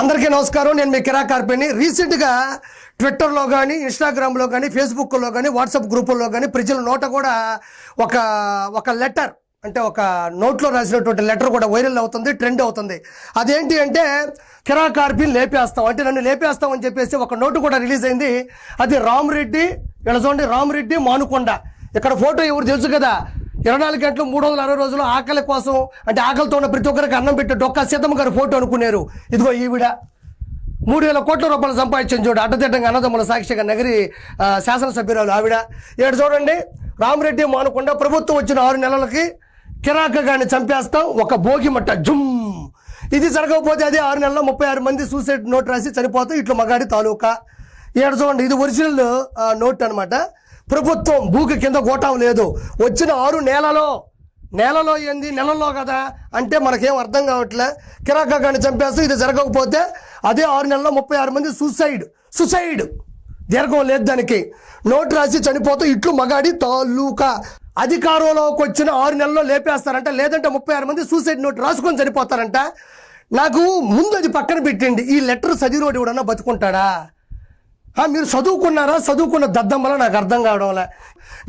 అందరికీ నమస్కారం. నేను మీ కిరా కార్పెని రీసెంట్గా ట్విట్టర్లో కానీ ఇన్స్టాగ్రామ్లో కానీ ఫేస్బుక్లో కానీ వాట్సాప్ గ్రూపుల్లో కానీ ప్రజల నోట కూడా ఒక ఒక లెటర్ అంటే ఒక నోట్లో రాసినటువంటి లెటర్ కూడా వైరల్ అవుతుంది ట్రెండ్ అవుతుంది. అదేంటి అంటే కిరా కార్పిని లేపేస్తాం. అంటే నన్ను లేపేస్తాం అని చెప్పేసి ఒక నోటు కూడా రిలీజ్ అయింది. అది రామరెడ్డి ఇలా చూడండి రామరెడ్డి మానుకొండ. ఇక్కడ ఫోటో ఎవరు తెలుసు కదా? ఇరవై నాలుగు గంటలు మూడు వందల అరవై రోజులు ఆకలి కోసం అంటే ఆకలితో ఉన్న ప్రతి ఒక్కరికి అన్నం పెట్టి డొక్క సీతమ్మ గారి ఫోటో అనుకున్నారు. ఇదిగో ఈవిడ మూడు వేల కోట్ల రూపాయలు సంపాదించిన చూడు అడ్డదిడ్డంగా అన్నదమ్ముల సాక్షిగా నగరి శాసనసభ్యురాలు ఆవిడ. ఏడు చూడండి రామరెడ్డి మానకుండా ప్రభుత్వం వచ్చిన ఆరు నెలలకి కిరాక చంపేస్తాం ఒక భోగి మట్ట జుమ్. ఇది జరగకపోతే అదే ఆరు నెలల్లో ముప్పై ఆరు మంది సూసైడ్ నోట్ రాసి చనిపోతాం ఇట్లా మగాడి తాలూకా. ఏడు చూడండి ఇది ఒరిజినల్ నోట్ అనమాట ప్రభుత్వం భూకి కింద గోటం లేదు. వచ్చిన ఆరు నెలలో నెలలో ఏంది? నెలలో కదా? అంటే మనకేం అర్థం కావట్లే. కిరాకగాని చంపేస్తే ఇది జరగకపోతే అదే ఆరు నెలల్లో ముప్పై ఆరు మంది సూసైడ్ సుసైడ్ దీర్ఘం లేదు దానికి. నోటు రాసి చనిపోతే ఇట్లు మగాడి తాలూకా. అధికారంలోకి వచ్చిన ఆరు నెలల్లో లేపేస్తారంట. లేదంటే ముప్పై ఆరు మంది సూసైడ్ నోట్ రాసుకొని చనిపోతారంట. నాకు ముందు అది పక్కన పెట్టండి. ఈ లెటర్ చదివినోడు ఎవడన్నా బతుకుంటాడా? మీరు చదువుకున్నారా? చదువుకున్న దద్దమ్మల నాకు అర్థం కావడంలే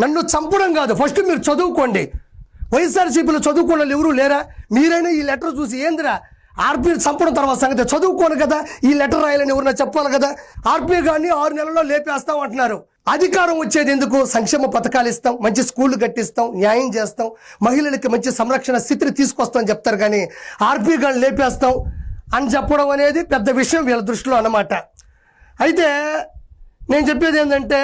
నన్ను చంపడం కాదు. ఫస్ట్ మీరు చదువుకోండి. వైఎస్ఆర్సీపీలో చదువుకున్న వాళ్ళు ఎవరు లేరా? మీరైనా ఈ లెటర్ చూసి ఏందిరా? ఆర్పీ చంపడం తర్వాత సంగతి చదువుకోను కదా? ఈ లెటర్ రాయాలని ఎవరైనా చెప్పాలి కదా? ఆర్పీ కానీ ఆరు నెలల్లో లేపేస్తాం అంటున్నారు. అధికారం వచ్చేది ఎందుకు? సంక్షేమ పథకాలు ఇస్తాం మంచి స్కూళ్ళు కట్టిస్తాం న్యాయం చేస్తాం మహిళలకి మంచి సంరక్షణ స్థితిని తీసుకొస్తాం చెప్తారు కానీ ఆర్పీ కానీ లేపేస్తాం అని చెప్పడం అనేది పెద్ద విషయం వీళ్ళ దృష్టిలో అన్నమాట. అయితే నేను చెప్పేది ఏంటంటే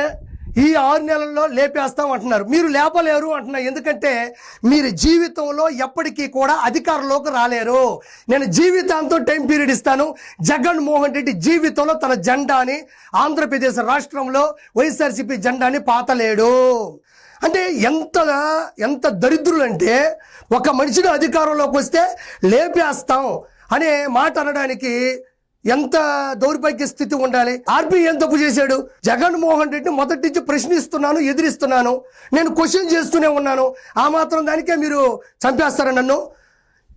ఈ ఆరు నెలల్లో లేపేస్తాం అంటున్నారు. మీరు లేపలేరు అంటున్నారు. ఎందుకంటే మీరు జీవితంలో ఎప్పటికీ కూడా అధికారంలోకి రాలేరు. నేను జీవితాంతం టైం పీరియడ్ ఇస్తాను. జగన్మోహన్ రెడ్డి జీవితంలో తన జెండాని ఆంధ్రప్రదేశ్ రాష్ట్రంలో వైఎస్ఆర్సీపీ జెండాని పాతలేడు. అంటే ఎంత ఎంత దరిద్రులు అంటే ఒక మనిషిని అధికారంలోకి వస్తే లేపేస్తాం అనే మాట అనడానికి ఎంత దౌర్భాగ్య స్థితి ఉండాలి? ఆర్పీ ఏం తప్పు చేశాడు? జగన్మోహన్ రెడ్డి మొదటి నుంచి ప్రశ్నిస్తున్నాను ఎదిరిస్తున్నాను. నేను క్వశ్చన్ చేస్తూనే ఉన్నాను. ఆ మాత్రం దానికే మీరు చంపేస్తారా నన్ను?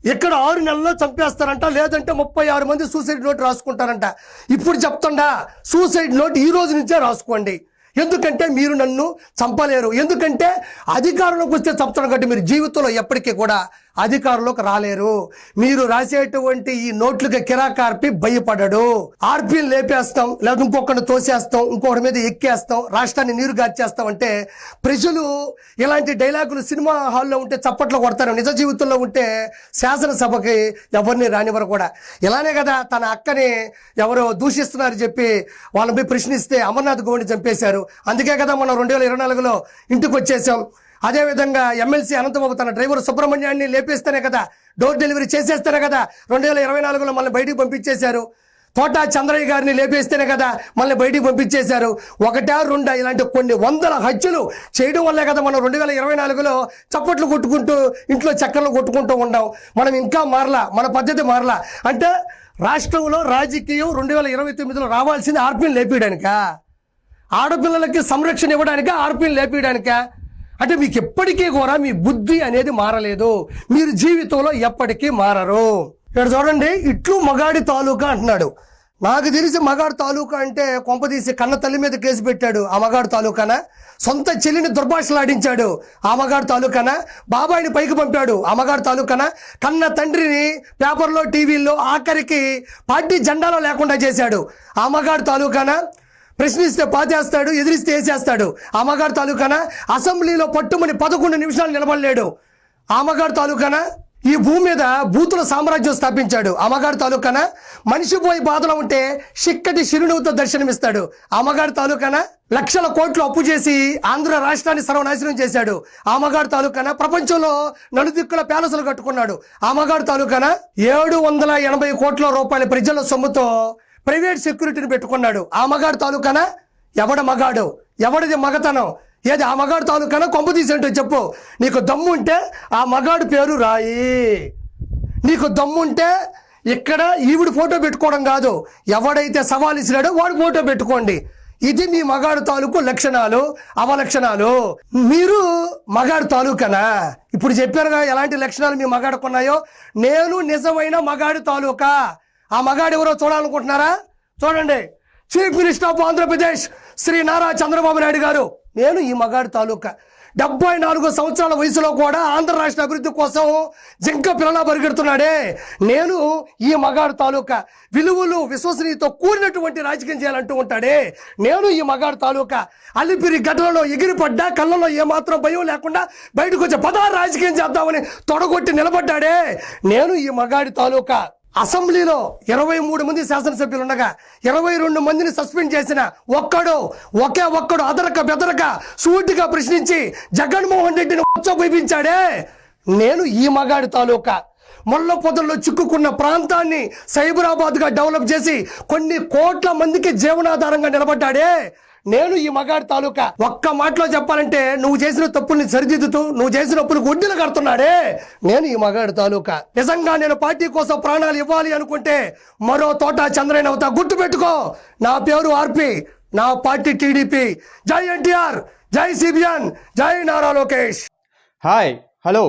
ఇక్కడ ఆరు నెలల్లో చంపేస్తారంట లేదంటే ముప్పై ఆరు మంది సూసైడ్ నోట్ రాసుకుంటారంట. ఇప్పుడు చెప్తుండా సూసైడ్ నోట్ ఈ రోజు నుంచే రాసుకోండి. ఎందుకంటే మీరు నన్ను చంపలేరు. ఎందుకంటే అధికారంలోకి వస్తే చంపడం కాబట్టి మీరు జీవితంలో ఎప్పటికీ కూడా అధికారంలోకి రాలేరు. మీరు రాసేటువంటి ఈ నోట్లకి కిరాకార్పి భయపడడు. ఆర్పీని లేపేస్తాం లేదా ఇంకొకరిని తోసేస్తాం ఇంకొకటి మీద ఎక్కేస్తాం రాష్ట్రాన్ని నీరు గార్చేస్తాం అంటే ప్రజలు ఇలాంటి డైలాగులు సినిమా హాల్లో ఉంటే చప్పట్లు కొడతారు. నిజ జీవితంలో ఉంటే శాసనసభకి ఎవరిని రానివ్వరు కూడా. ఇలానే కదా తన అక్కని ఎవరో దూషిస్తున్నారు చెప్పి వాళ్ళని పోయి ప్రశ్నిస్తే అమర్నాథ్ గోవిండ్ చంపేశారు. అందుకే కదా మనం రెండు వేల ఇరవై నాలుగులో ఇంటికి వచ్చేసాం. అదేవిధంగా ఎమ్మెల్సీ అనంతబాబు తన డ్రైవర్ సుబ్రహ్మణ్యాన్ని లేపేస్తేనే కదా డోర్ డెలివరీ చేసేస్తేనే కదా రెండు వేల ఇరవై నాలుగులో మళ్ళీ బయటికి పంపించేశారు. తోట చంద్రయ్య గారిని లేపేస్తేనే కదా మళ్ళీ బయటికి పంపించేశారు. ఒకటా రెండా ఇలాంటి కొన్ని వందల హత్యలు చేయడం వల్లే కదా మనం రెండు వేల ఇరవై నాలుగులో చప్పట్లు కొట్టుకుంటూ ఇంట్లో చక్కర్లు కొట్టుకుంటూ ఉండాం మనం ఇంకా మారలా మన పద్ధతి మారలా. అంటే రాష్ట్రంలో రాజకీయం రెండు వేల ఇరవై తొమ్మిదిలో రావాల్సింది ఆర్పీని లేపేయడానిక? ఆడపిల్లలకి సంరక్షణ ఇవ్వడానిక ఆర్పీని లేపేయడానిక? అంటే మీకు ఎప్పటికీ కూడా మీ బుద్ధి అనేది మారలేదు. మీరు జీవితంలో ఎప్పటికీ మారరు. ఇక్కడ చూడండి ఇట్లు మగాడి తాలూకా అంటున్నాడు. నాకు తెలిసి మగాడు తాలూకా అంటే కొంపదీసి కన్న తల్లి మీద కేసు పెట్టాడు ఆ మగాడు తాలూకానా. సొంత చెల్లిని దుర్భాషలాడించాడు ఆ మగాడు తాలూకానా. బాబాయిని పైకి పంపాడు ఆ మగాడు తాలూకానా. కన్న తండ్రిని పేపర్లో టీవీల్లో ఆఖరికి పార్టీ జెండాలో లేకుండా చేశాడు ఆ మగాడు తాలూకానా. ప్రశ్నిస్తే పాతేస్తాడు ఎదిరిస్తే వేసేస్తాడు. అమ్మగారు తాలూకాన? అసెంబ్లీలో పట్టుమని పదకొండు నిమిషాలు నిలబడలేడు. అమ్మగారు తాలూకాన? ఈ భూమి మీద బూతుల సామ్రాజ్యం స్థాపించాడు. అమ్మగారు తాలూకాన? మనిషి పోయి బాధలో ఉంటే చిక్కటి చిరునవ్వుతో దర్శనమిస్తాడు. అమ్మగారు తాలూకాన? లక్షల కోట్లు అప్పు చేసి ఆంధ్ర రాష్ట్రాన్ని సర్వనాశనం చేశాడు. ఆమగాడు తాలూకాన? ప్రపంచంలో నలుదిక్కుల ప్యాలెస్లు కట్టుకున్నాడు. ఆమగాడు తాలూకాన? ఏడు వందల ఎనభై కోట్ల రూపాయల ప్రజల సొమ్ముతో ప్రైవేట్ సెక్యూరిటీని పెట్టుకున్నాడు. ఆ మగాడు తాలూకానా? ఎవడ మగాడు? ఎవడిది మగతనం? ఏది ఆ మగాడు తాలూకానా? కొంప తీసేంటో చెప్పు. నీకు దమ్ము ఉంటే ఆ మగాడు పేరు రాయి. నీకు దమ్ము ఉంటే ఇక్కడ ఈవిడ ఫోటో పెట్టుకోవడం కాదు. ఎవడైతే సవాల్ ఇచ్చినాడో వాడు ఫోటో పెట్టుకోండి. ఇది మీ మగాడు తాలూకు లక్షణాలు అవలక్షణాలు. మీరు మగాడు తాలూకానా? ఇప్పుడు చెప్పారుగా ఎలాంటి లక్షణాలు మీ మగాడుకున్నాయో నేను నిజమైన మగాడు తాలూకా. ఆ మగాడు ఎవరో చూడాలనుకుంటున్నారా? చూడండి. Chief minister of Andhra Pradesh Shri Nara Chandrababu Naidu garu. నేను ఈ మగాడి తాలూకా. డెబ్బై నాలుగు సంవత్సరాల వయసులో కూడా ఆంధ్ర రాష్ట్ర అభివృద్ధి కోసం జింక పిల్లలా పరిగెడుతున్నాడే. నేను ఈ మగాడు తాలూకా. విలువలు విశ్వసనీయతో కూడినటువంటి రాజకీయం చేయాలంటూ ఉంటాడే. నేను ఈ మగాడు తాలూకా. అలిపిరి గడ్డలలో ఎగిరిపడ్డా కళ్ళలో ఏమాత్రం భయం లేకుండా బయటకు వచ్చే పదారు రాజకీయం చేద్దామని తొడగొట్టి నిలబడ్డాడే. నేను ఈ మగాడి తాలూకా. అసెంబ్లీలో ఇరవై మూడు మంది శాసనసభ్యులు ఉండగా ఇరవై రెండు మందిని సస్పెండ్ చేసిన ఒక్కడు ఒకే ఒక్కడు అదరక బెదరక సూటిగా ప్రశ్నించి జగన్మోహన్ రెడ్డిని ఉచ్చబోయించాడే. నేను ఈ మగాడి తాలూకా మొల్ల పొదల్లో చిక్కుకున్న ప్రాంతాన్ని సైబరాబాద్గా డెవలప్ చేసి కొన్ని కోట్ల మందికి జీవనాధారంగా నిలబడ్డాడే. నేను ఈ మగాడి తాలూకా. ఒక్క మాటలో చెప్పాలంటే నువ్వు చేసిన తప్పుల్ని సరిదిద్దుతూ నువ్వు చేసిన అప్పులు గుడ్డలు కడుతున్నాడే. నేను ఈ మగాడి తాలూకా. నిజంగా నేను పార్టీ కోసం ప్రాణాలు ఇవ్వాలి అనుకుంటే మరో తోట చంద్రయ్య అవుతా. గుర్తు పెట్టుకో నా పేరు ఆర్పి నా పార్టీ టీడీపీ. జై ఎన్టీఆర్ జై సిబిఎన్ జై నారా లోకేష్. హాయ్ హలో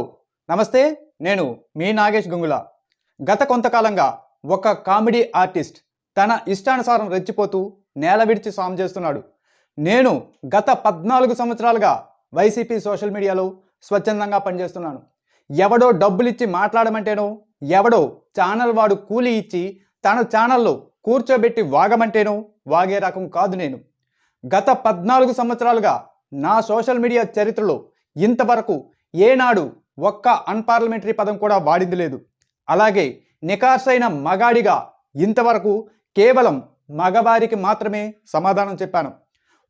నమస్తే నేను మీ నాగేష్ గంగుల. గత కొంతకాలంగా ఒక కామెడీ ఆర్టిస్ట్ తన ఇష్టానుసారం రెచ్చిపోతూ నేల విడిచి సాము చేస్తున్నాడు. నేను గత పద్నాలుగు సంవత్సరాలుగా వైసీపీ సోషల్ మీడియాలో స్వచ్ఛందంగా పనిచేస్తున్నాను. ఎవడో డబ్బులిచ్చి మాట్లాడమంటేనో ఎవడో ఛానల్ వాడు కూలి ఇచ్చి తన ఛానల్లో కూర్చోబెట్టి వాగమంటేనో వాగే రకం కాదు నేను. గత పద్నాలుగు సంవత్సరాలుగా నా సోషల్ మీడియా చరిత్రలో ఇంతవరకు ఏనాడు ఒక్క అన్పార్లమెంటరీ పదం కూడా వాడింది లేదు. అలాగే నికార్సైన మగాడిగా ఇంతవరకు కేవలం మగవారికి మాత్రమే సమాధానం చెప్పాను.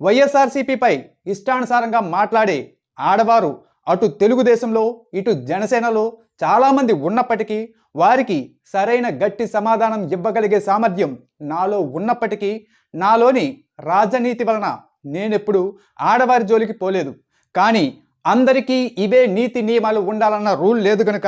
వైఎస్ఆర్సీపీపై ఇష్టానుసారంగా మాట్లాడే ఆడవారు అటు తెలుగుదేశంలో ఇటు జనసేనలో చాలామంది ఉన్నప్పటికీ వారికి సరైన గట్టి సమాధానం ఇవ్వగలిగే సామర్థ్యం నాలో ఉన్నప్పటికీ నాలోని రాజనీతి వలన నేనెప్పుడు ఆడవారి జోలికి పోలేదు. కానీ అందరికీ ఇవే నీతి నియమాలు ఉండాలన్న రూల్ లేదు గనుక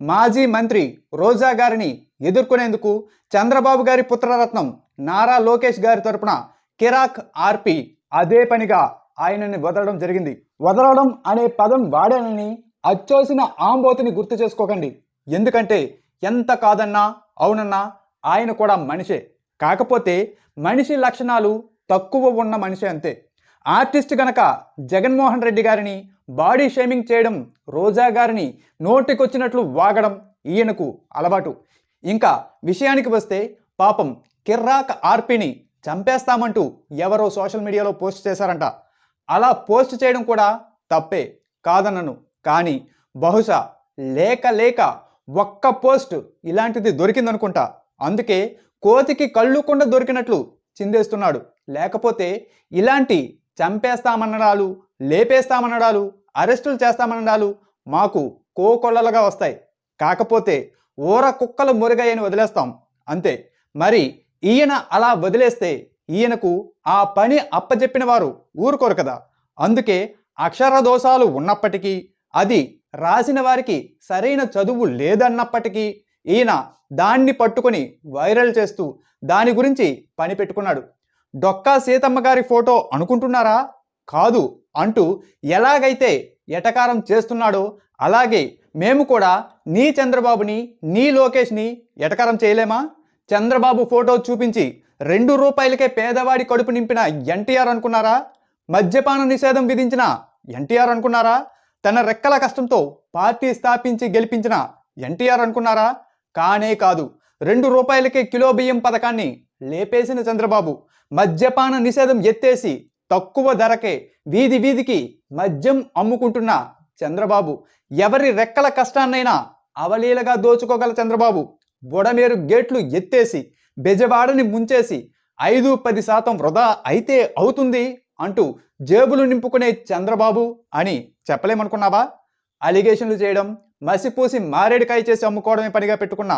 మాజీ మంత్రి రోజా గారిని ఎదుర్కొనేందుకు చంద్రబాబు గారి పుత్రరత్నం నారా లోకేష్ గారి తరపున కిరాక్ ఆర్పి అదే పనిగా ఆయనని వదలడం జరిగింది. వదలడం అనే పదం వాడానని అచ్చోసిన ఆంబోతిని గుర్తు చేసుకోకండి. ఎందుకంటే ఎంత కాదన్నా అవునన్నా ఆయన కూడా మనిషే. కాకపోతే మనిషి లక్షణాలు తక్కువ ఉన్న మనిషి అంతే. ఆర్టిస్ట్ గనక జగన్మోహన్ రెడ్డి గారిని బాడీ షేమింగ్ చేయడం రోజా గారిని నోటికొచ్చినట్లు వాగడం ఈయనకు అలవాటు. ఇంకా విషయానికి వస్తే పాపం కిర్రాక్ ఆర్పిని చంపేస్తామంటూ ఎవరో సోషల్ మీడియాలో పోస్ట్ చేశారంట. అలా పోస్ట్ చేయడం కూడా తప్పే కాదన్నను కానీ బహుశా లేక లేక ఒక్క పోస్ట్ ఇలాంటిది దొరికిందనుకుంటా. అందుకే కోతికి కళ్ళు కొండ దొరికినట్లు చిందేస్తున్నాడు. లేకపోతే ఇలాంటి చంపేస్తామనడాలు లేపేస్తామనడాలు అరెస్టులు చేస్తామనడాలు మాకు కోకొల్లలుగా వస్తాయి. కాకపోతే ఊర కుక్కలు మురిగాయని వదిలేస్తాం. అంతే. మరి ఈయన అలా వదిలేస్తే ఈయనకు ఆ పని అప్పజెప్పిన వారు ఊరుకోరు కదా. అందుకే అక్షర దోషాలు ఉన్నప్పటికీ అది రాసిన వారికి సరైన చదువు లేదన్నప్పటికీ ఈయన దాన్ని పట్టుకొని వైరల్ చేస్తూ దాని గురించి పని పెట్టుకున్నాడు. డొక్కా సీతమ్మ గారి ఫోటో అనుకుంటున్నారా? కాదు అంటూ ఎలాగైతే ఎటకారం చేస్తున్నాడో అలాగే మేము కూడా నీ చంద్రబాబుని నీ లోకేష్ని ఎటకారం చేయలేమా? చంద్రబాబు ఫోటో చూపించి రెండు రూపాయలకే పేదవాడి కడుపు నింపిన ఎన్టీఆర్ అనుకున్నారా? మద్యపాన నిషేధం విధించిన ఎన్టీఆర్ అనుకున్నారా? తన రెక్కల కష్టంతో పార్టీ స్థాపించి గెలిపించిన ఎన్టీఆర్ అనుకున్నారా? కానే కాదు. రెండు రూపాయలకే కిలో బియ్యం పథకాన్ని లేపేసిన చంద్రబాబు మద్యపాన నిషేధం ఎత్తేసి తక్కువ ధరకే వీధి వీధికి మద్యం అమ్ముకుంటున్న చంద్రబాబు. ఎవరి రెక్కల కష్టాన్నైనా అవలీలగా దోచుకోగల చంద్రబాబు. బుడమేరు గేట్లు ఎత్తేసి బెజవాడని ముంచేసి ఐదు పది శాతం వృధా అయితే అవుతుంది అంటూ జేబులు నింపుకునే చంద్రబాబు అని చెప్పలేమనుకున్నావా? అలిగేషన్లు చేయడం మసిపూసి మారేడుకాయ చేసి అమ్ముకోవడమే పనిగా పెట్టుకున్న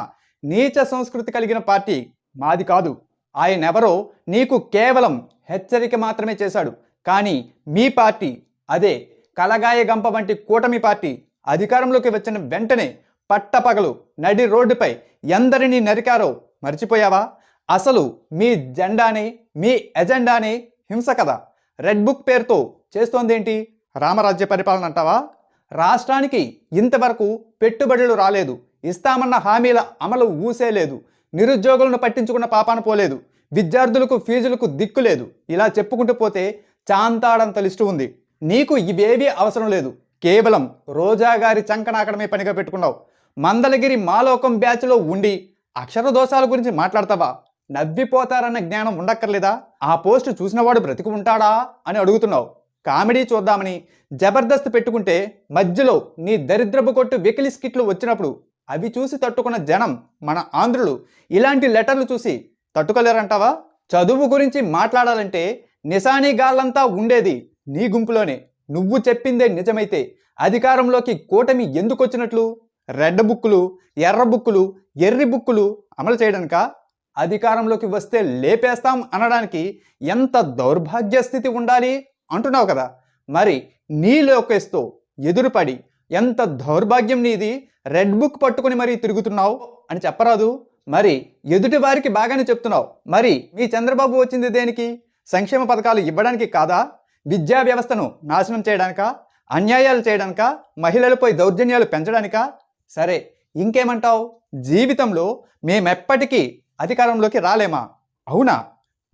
నీచ సంస్కృతి కలిగిన పార్టీ మాది కాదు. ఆయనెవరో నీకు కేవలం హెచ్చరిక మాత్రమే చేశాడు. కానీ మీ పార్టీ అదే కలగాయ గంప వంటి కూటమి పార్టీ అధికారంలోకి వచ్చిన వెంటనే పట్టపగలు నడి రోడ్డుపై ఎందరిని నరికారో మర్చిపోయావా? అసలు మీ జెండాని మీ ఎజెండాని హింస కదా రెడ్ బుక్ పేరుతో చేస్తోందేంటి? రామరాజ్య పరిపాలన అంటావా? రాష్ట్రానికి ఇంతవరకు పెట్టుబడులు రాలేదు. ఇస్తామన్న హామీల అమలు ఊసే లేదు. నిరుద్యోగులను పట్టించుకున్న పాపాన పోలేదు. విద్యార్థులకు ఫీజులకు దిక్కు లేదు. ఇలా చెప్పుకుంటూ పోతే చాంతాడంత లిస్టు ఉంది. నీకు ఇవేవీ అవసరం లేదు. కేవలం రోజా గారి చంకనాకడమే పనిగా పెట్టుకున్నావు. మందలగిరి మాలోకం బ్యాచ్లో ఉండి అక్షర దోషాల గురించి మాట్లాడతావా? నవ్విపోతారన్న జ్ఞానం ఉండక్కర్లేదా? ఆ పోస్ట్ చూసినవాడు బ్రతికి ఉంటాడా? అని అడుగుతున్నావు. కామెడీ చూద్దామని జబర్దస్త్ పెట్టుకుంటే మధ్యలో నీ దరిద్రపు కొట్టు వెకిలి స్కిట్లు వచ్చినప్పుడు అవి చూసి తట్టుకున్న జనం మన ఆంధ్రులు ఇలాంటి లెటర్లు చూసి తట్టుకోలేరంటావా? చదువు గురించి మాట్లాడాలంటే నిశానీ గాళ్ళంతా ఉండేది నీ గుంపులోనే. నువ్వు చెప్పిందే నిజమైతే అధికారంలోకి కూటమి ఎందుకొచ్చినట్లు? రెడ్ బుక్కులు ఎర్ర బుక్కులు ఎర్రి బుక్కులు అమలు చేయడానికా? అధికారంలోకి వస్తే లేపేస్తాం అనడానికి ఎంత దౌర్భాగ్య స్థితి ఉండాలి అంటున్నావు కదా. మరి నీ లోకేస్తో ఎదురుపడి ఎంత దౌర్భాగ్యం నీది? రెడ్ బుక్ పట్టుకుని మరీ తిరుగుతున్నావు అని చెప్పరాదు. మరి ఎదుటి వారికి బాగానే చెప్తున్నావు. మరి మీ చంద్రబాబు వచ్చింది దేనికి? సంక్షేమ పథకాలు ఇవ్వడానికి కాదా? విద్యా వ్యవస్థను నాశనం చేయడానికా? అన్యాయాలు చేయడానికా? మహిళలపై దౌర్జన్యాలు పెంచడానికా? సరే ఇంకేమంటావు? జీవితంలో మేమెప్పటికీ అధికారంలోకి రాలేమా? అవునా?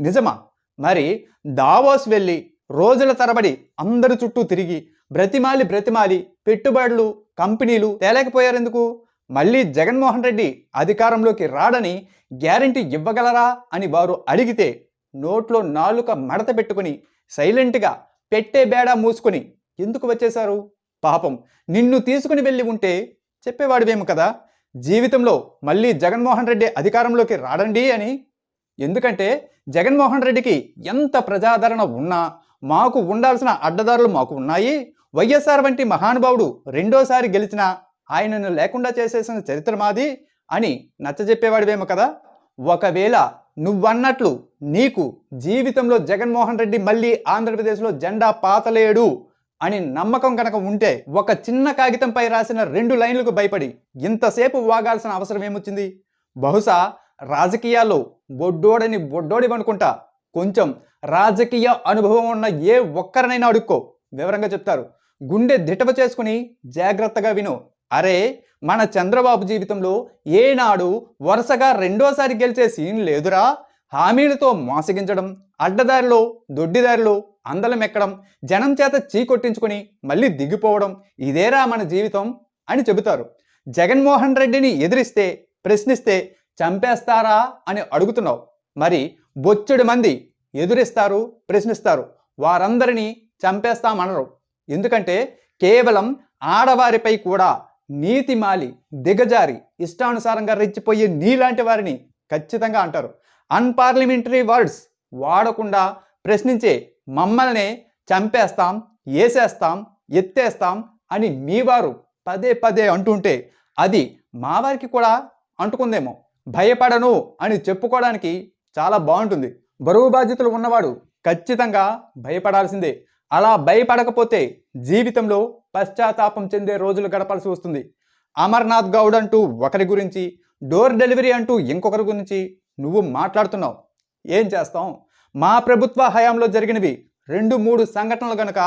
నిజమా? మరి దావోస్ వెళ్ళి రోజుల తరబడి అందరి చుట్టూ తిరిగి బ్రతిమాలి బ్రతిమాలి పెట్టుబడులు కంపెనీలు తేలేకపోయారెందుకు? మళ్ళీ జగన్మోహన్ రెడ్డి అధికారంలోకి రాడని గ్యారంటీ ఇవ్వగలరా అని వారు అడిగితే నోట్లో నాలుక మడత పెట్టుకుని సైలెంట్గా పెట్టే బేడా మూసుకొని ఎందుకు వచ్చేశారు? పాపం నిన్ను తీసుకుని వెళ్ళి ఉంటే చెప్పేవాడివేము కదా? జీవితంలో మళ్ళీ జగన్మోహన్ రెడ్డి అధికారంలోకి రాడండి అని. ఎందుకంటే జగన్మోహన్ రెడ్డికి ఎంత ప్రజాదరణ ఉన్నా మాకు ఉండాల్సిన అడ్డదారులు మాకు ఉన్నాయి. వైఎస్ఆర్ వంటి మహానుభావుడు రెండోసారి గెలిచినా ఆయనను లేకుండా చేసేసిన చరిత్ర మాది అని నచ్చజెప్పేవాడివేమో కదా? ఒకవేళ నువ్వన్నట్లు నీకు జీవితంలో జగన్మోహన్ రెడ్డి మళ్ళీ ఆంధ్రప్రదేశ్లో జెండా పాతలేడు అని నమ్మకం కనుక ఉంటే ఒక చిన్న కాగితంపై రాసిన రెండు లైన్లకు భయపడి ఇంతసేపు వాగాల్సిన అవసరం ఏమొచ్చింది? బహుశా రాజకీయాల్లో బొడ్డోడని బొడ్డోడి అనుకుంటా. కొంచెం రాజకీయ అనుభవం ఉన్న ఏ ఒక్కరినైనా అడుక్కో. వివరంగా చెప్తారు. గుండె దిటవ చేసుకుని జాగ్రత్తగా విను. అరే మన చంద్రబాబు జీవితంలో ఏనాడు వరుసగా రెండోసారి గెలిచే సీన్ లేదురా? హామీలతో మోసగించడం అడ్డదారిలో దొడ్డిదారిలో అందలం ఎక్కడం జనం చేత చీకొట్టించుకుని మళ్ళీ దిగిపోవడం ఇదేరా మన జీవితం అని చెబుతారు. జగన్మోహన్ రెడ్డిని ఎదిరిస్తే ప్రశ్నిస్తే చంపేస్తారా అని అడుగుతున్నావు. మరి బొచ్చెడు మంది ఎదురిస్తారు ప్రశ్నిస్తారు. వారందరినీ చంపేస్తామనరు. ఎందుకంటే కేవలం ఆడవారిపై కూడా నీతి మాలి దిగజారి ఇష్టానుసారంగా రెచ్చిపోయే నీలాంటి వారిని ఖచ్చితంగా అంటారు. అన్పార్లమెంటరీ వర్డ్స్ వాడకుండా ప్రశ్నించే మమ్మల్నే చంపేస్తాం వేసేస్తాం ఎత్తేస్తాం అని మీ వారు పదే పదే అంటుంటే అది మా వారికి కూడా అంటుకుందేమో. భయపడను అని చెప్పుకోవడానికి చాలా బాగుంటుంది. బరువు బాధ్యతలు ఉన్నవాడు ఖచ్చితంగా భయపడాల్సిందే. అలా భయపడకపోతే జీవితంలో పశ్చాత్తాపం చెందే రోజులు గడపాల్సి వస్తుంది. అమర్నాథ్ గౌడ్ అంటూ ఒకరి గురించి డోర్ డెలివరీ అంటూ ఇంకొకరి గురించి నువ్వు మాట్లాడుతున్నావు. ఏం చేస్తాం? మా ప్రభుత్వ హయాంలో జరిగినవి రెండు మూడు సంఘటనలు గనక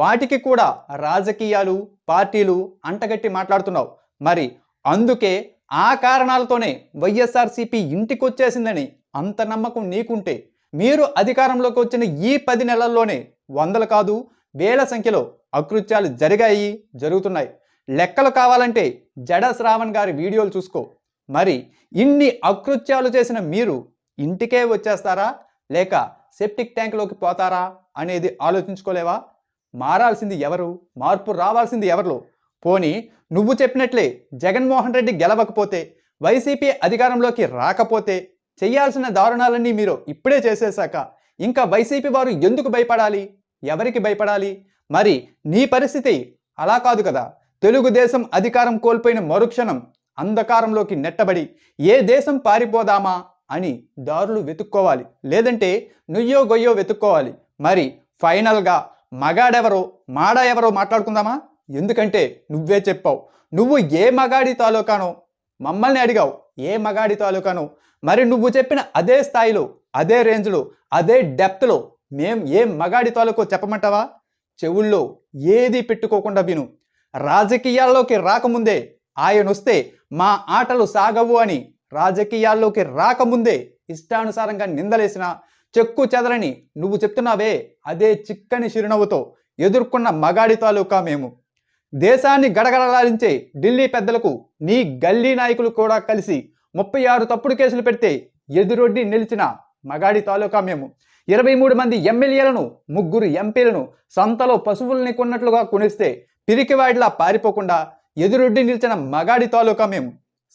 వాటికి కూడా రాజకీయాలు పార్టీలు అంటగట్టి మాట్లాడుతున్నావు. మరి అందుకే ఆ కారణాలతోనే వైఎస్ఆర్సీపీ ఇంటికొచ్చేసిందని అంత నమ్మకం నీకుంటే మీరు అధికారంలోకి వచ్చిన ఈ పది నెలల్లోనే వందలు కాదు వేల సంఖ్యలో అకృత్యాలు జరిగాయి జరుగుతున్నాయి. లెక్కలు కావాలంటే జడ శ్రావణ్ గారి వీడియోలు చూసుకో. మరి ఇన్ని అకృత్యాలు చేసిన మీరు ఇంటికే వచ్చేస్తారా? లేక సెప్టిక్ ట్యాంక్లోకి పోతారా అనేది ఆలోచించుకోలేవా? మారాల్సింది ఎవరు? మార్పు రావాల్సింది ఎవరు? పోని నువ్వు చెప్పినట్లే జగన్మోహన్ రెడ్డి గెలవకపోతే వైసీపీ అధికారంలోకి రాకపోతే చేయాల్సిన దారుణాలన్నీ మీరు ఇప్పుడే చేసేశాక ఇంకా వైసీపీ వారు ఎందుకు భయపడాలి? ఎవరికి భయపడాలి? మరి నీ పరిస్థితి అలా కాదు కదా. తెలుగుదేశం అధికారం కోల్పోయిన మరుక్షణం అంధకారంలోకి నెట్టబడి ఏ దేశం పారిపోదామా? అని దారులు వెతుక్కోవాలి. లేదంటే నుయ్యో గొయ్యో వెతుక్కోవాలి. మరి ఫైనల్గా మగాడెవరో మాడ ఎవరో మాట్లాడుకుందామా? ఎందుకంటే నువ్వే చెప్పావు. నువ్వు ఏ మగాడి తాలూకానో మమ్మల్ని అడిగావు ఏ మగాడి తాలూకానో మరి నువ్వు చెప్పిన అదే స్థాయిలో అదే రేంజ్లో అదే డెప్త్లో మేం ఏ మగాడి తాలూకో చెప్పమంటావా? చెవుల్లో ఏది పెట్టుకోకుండా విను. రాజకీయాల్లోకి రాకముందే ఆయన వస్తే మా ఆటలు సాగవు అని రాజకీయాల్లోకి రాకముందే ఇష్టానుసారంగా నిందలేసిన చెక్కు చెదరని నువ్వు చెప్తున్నావే అదే చిక్కని చిరునవ్వుతో ఎదుర్కొన్న మగాడి తాలూకా మేము. దేశాన్ని గడగడలాడించే ఢిల్లీ పెద్దలకు నీ గల్లీ నాయకులు కూడా కలిసి ముప్పై ఆరు తప్పుడు కేసులు పెడితే ఎదురొడ్డి నిలిచిన మగాడి తాలూకా మేము. ఇరవై మూడు మంది ఎమ్మెల్యేలను ముగ్గురు ఎంపీలను సంతలో పశువుల్ని కొన్నట్లుగా కొనిస్తే పిరికివాడిలా పారిపోకుండా ఎదురొడ్డి నిలిచిన మగాడి తాలూకా మేము.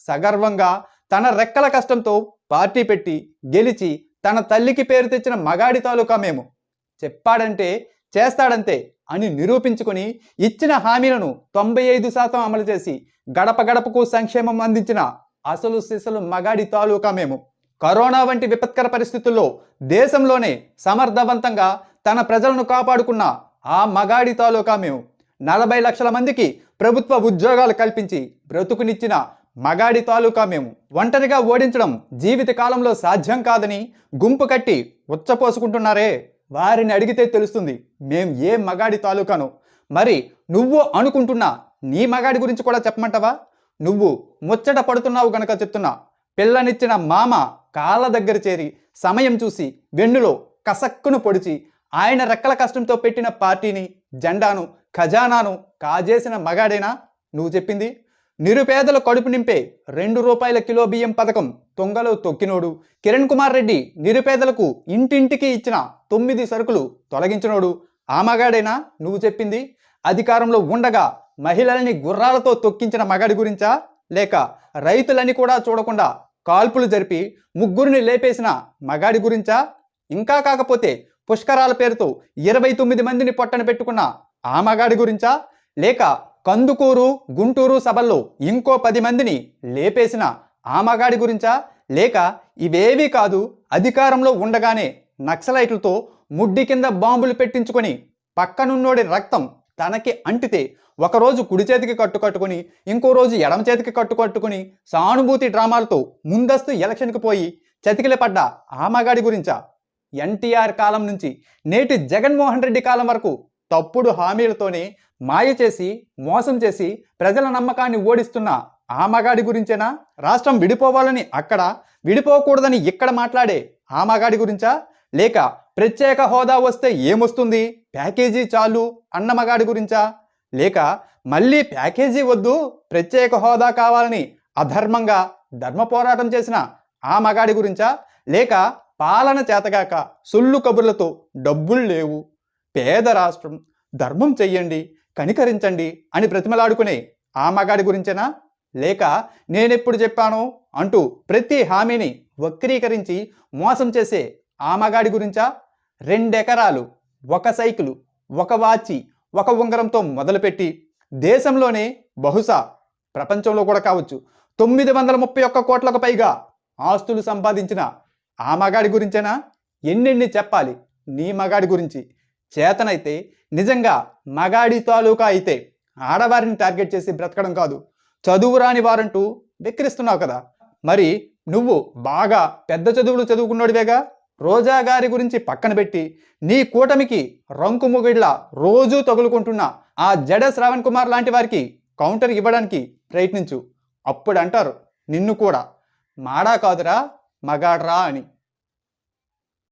సగర్వంగా తన రెక్కల కష్టంతో పార్టీ పెట్టి గెలిచి తన తల్లికి పేరు తెచ్చిన మగాడి తాలూకా మేము. చెప్పాడంటే చేస్తాడంతే అని నిరూపించుకొని ఇచ్చిన హామీలను తొంభై ఐదు శాతం అమలు చేసి గడప గడపకు సంక్షేమం అందించిన అసలు సిసలు మగాడి తాలూకా మేము. కరోనా వంటి విపత్కర పరిస్థితుల్లో దేశంలోనే సమర్థవంతంగా తన ప్రజలను కాపాడుకున్న ఆ మగాడి తాలూకా మేము. నలభై లక్షల మందికి ప్రభుత్వ ఉద్యోగాలు కల్పించి బ్రతుకునిచ్చిన మగాడి తాలూకా మేము ఒంటరిగా ఓడించడం జీవిత కాలంలో సాధ్యం కాదని గుంపు కట్టి ఉచ్చపోసుకుంటున్నారే వారిని అడిగితే తెలుస్తుంది మేం ఏ మగాడి తాలూకాను. మరి నువ్వు అనుకుంటున్న నీ మగాడి గురించి కూడా చెప్పమంటావా? నువ్వు ముచ్చట పడుతున్నావు గనక చెప్తున్నా. పిల్లనిచ్చిన మామ కాళ్ళ దగ్గర చేరి సమయం చూసి వెన్నులో కసక్కును పొడిచి ఆయన రెక్కల కష్టంతో పెట్టిన పార్టీని జెండాను ఖజానాను కాజేసిన మగాడేనా? నువ్వు చెప్పింది నిరుపేదల కడుపు నింపే రెండు రూపాయల కిలో బియ్యం పథకం తొంగలో తొక్కినోడు. కిరణ్ కుమార్ రెడ్డి నిరుపేదలకు ఇంటింటికి ఇచ్చిన తొమ్మిది సరుకులు తొలగించినోడు. ఆ నువ్వు చెప్పింది. అధికారంలో ఉండగా మహిళల్ని గుర్రాలతో తొక్కించిన మగాడి గురించా? లేక రైతులని కూడా చూడకుండా కాల్పులు జరిపి ముగ్గురిని లేపేసిన మగాడి గురించా? ఇంకా కాకపోతే పుష్కరాల పేరుతో ఇరవై తొమ్మిది మందిని పొట్టన పెట్టుకున్న ఆ మగాడి గురించా? లేక కందుకూరు గుంటూరు సభల్లో ఇంకో పది మందిని లేపేసిన ఆమగాడి గురించా? లేక ఇవేవీ కాదు అధికారంలో ఉండగానే నక్సలైట్లతో ముడ్డి కింద బాంబులు పెట్టించుకొని పక్కనున్నోడి రక్తం తనకి అంటితే ఒకరోజు కుడి చేతికి కట్టు కట్టుకొని ఇంకో రోజు ఎడమ చేతికి కట్టు కట్టుకొని సానుభూతి డ్రామాలతో ముందస్తు ఎలక్షన్కి పోయి చతికిల పడ్డ ఆ గురించా? ఎన్టీఆర్ కాలం నుంచి నేటి జగన్మోహన్ రెడ్డి కాలం వరకు తప్పుడు హామీలతోనే మాయ చేసి మోసం చేసి ప్రజల నమ్మకాన్ని ఓడిస్తున్న ఆ మగాడి గురించేనా? రాష్ట్రం విడిపోవాలని అక్కడ విడిపోకూడదని ఇక్కడ మాట్లాడే ఆ మగాడి గురించా? లేక ప్రత్యేక హోదా వస్తే ఏమొస్తుంది? ప్యాకేజీ చాలు అన్న మగాడి గురించా? లేక మళ్ళీ ప్యాకేజీ వద్దు ప్రత్యేక హోదా కావాలని అధర్మంగా ధర్మ పోరాటం చేసిన ఆ మగాడి గురించా? లేక పాలన చేతగాక సొల్లు కబుర్లతో డబ్బులు లేవు. పేద రాష్ట్రం ధర్మం చెయ్యండి కనికరించండి అని ప్రతిమలాడుకునే ఆ మగాడి గురించేనా? లేక నేనెప్పుడు చెప్పాను అంటూ ప్రతి హామీని వక్రీకరించి మోసం చేసే ఆ మగాడి గురించా? రెండెకరాలు ఒక సైకిలు ఒక వాచి ఒక ఉంగరంతో మొదలుపెట్టి దేశంలోనే బహుశా ప్రపంచంలో కూడా కావచ్చు తొమ్మిది వందల ముప్పై ఒక్క కోట్లకు పైగా ఆస్తులు సంపాదించిన ఆ మగాడి గురించేనా? ఎన్నెన్ని చెప్పాలి నీ మగాడి గురించి? చేతనైతే నిజంగా మగాడి తాలూకా అయితే ఆడవారిని టార్గెట్ చేసి బ్రతకడం కాదు. చదువు రాని వారంటూ విక్రిస్తున్నావు కదా. మరి నువ్వు బాగా పెద్ద చదువులు చదువుకున్నోడివేగా? రోజా గారి గురించి పక్కన పెట్టి నీ కూటమికి రంకు ముగిళ్ళ రోజూ తగులుకుంటున్న ఆ జడ శ్రావణ్ కుమార్ లాంటి వారికి కౌంటర్ ఇవ్వడానికి ప్రయత్నించు. అప్పుడు అంటారు నిన్ను కూడా. మాడా కాదురా మగాడ్రా అని.